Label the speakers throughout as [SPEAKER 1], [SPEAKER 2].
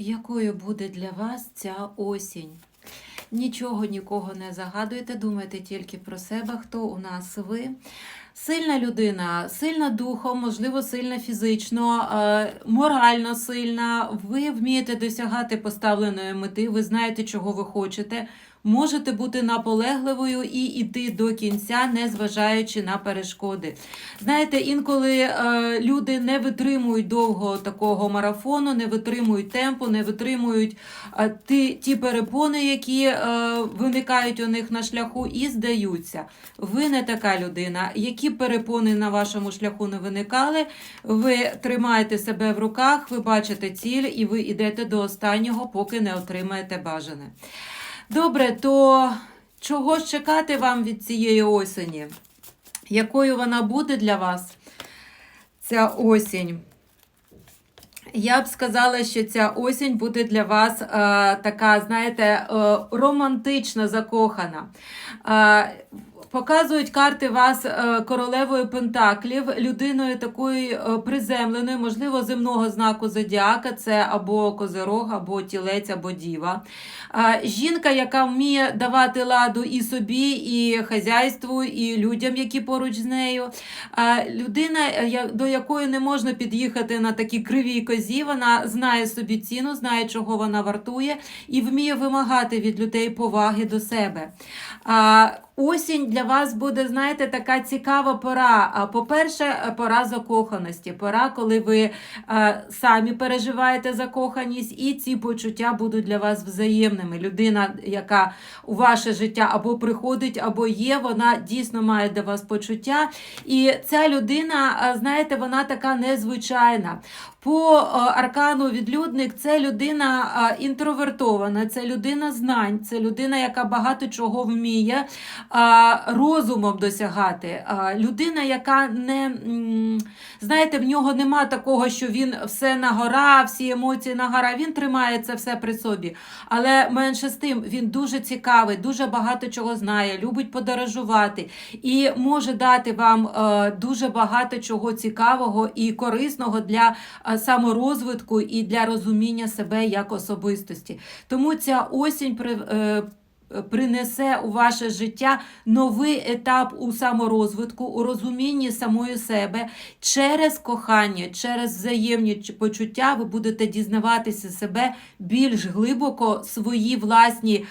[SPEAKER 1] Якою буде для вас ця осінь? Нічого нікого не загадуйте, думайте тільки про себе, хто у нас ви. Сильна людина, сильна духом, можливо, сильна фізично, е, морально сильна. Ви вмієте досягати поставленої мети, ви знаєте, чого ви хочете. Можете бути наполегливою і йти до кінця, не зважаючи на перешкоди. Знаєте, інколи е, люди не витримують довго такого марафону, не витримують темпу, не витримують е, ті, ті перепони, які е, виникають у них на шляху, і здаються. Ви не така людина. Які б перепони на вашому шляху не виникали, ви тримаєте себе в руках, ви бачите ціль і ви йдете до останнього, поки не отримаєте бажане. Добре, то чого ж чекати вам від цієї осені? Якою вона буде для вас, ця осінь? Я б сказала, що ця осінь буде для вас е, така, знаєте, е, романтично закохана. Е, Показують карти вас е, королевою Пентаклів, людиною такою е, приземленою, можливо, земного знаку зодіака, це або козирог, або тілець, або діва. Е, Жінка, яка вміє давати ладу і собі, і хазяйству, і людям, які поруч з нею. Людина, до якої не можна під'їхати на такій кривій козі, вона знає собі ціну, знає, чого вона вартує, і вміє вимагати від людей поваги до себе. Осінь для вас буде, знаєте, така цікава пора. По-перше, пора закоханості, пора, коли ви е, самі переживаєте закоханість, і ці почуття будуть для вас взаємними. Людина, яка у ваше життя або приходить, або є, вона дійсно має до вас почуття. І ця людина, е, знаєте, вона така незвичайна. По е, аркану відлюдник це людина інтровертована, це людина знань, це людина, яка багато чого вміє розумом досягати. Е, Людина, яка не знаєте, в нього нема такого, що він все на гора, всі емоції на гора. Він тримає це все при собі. Але менше з тим він дуже цікавий, дуже багато чого знає, любить подорожувати і може дати вам е, дуже багато чого цікавого і корисного для е, саморозвитку і для розуміння себе як особистості. Тому ця осінь при. Е, Принесе у ваше життя новий етап у саморозвитку, у розумінні самої себе через кохання, через взаємні почуття. Ви будете дізнаватися себе більш глибоко, свої власні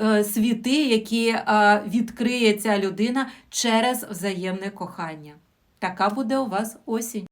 [SPEAKER 1] е, світи, які е, відкриє ця людина через взаємне кохання. Така буде у вас осінь.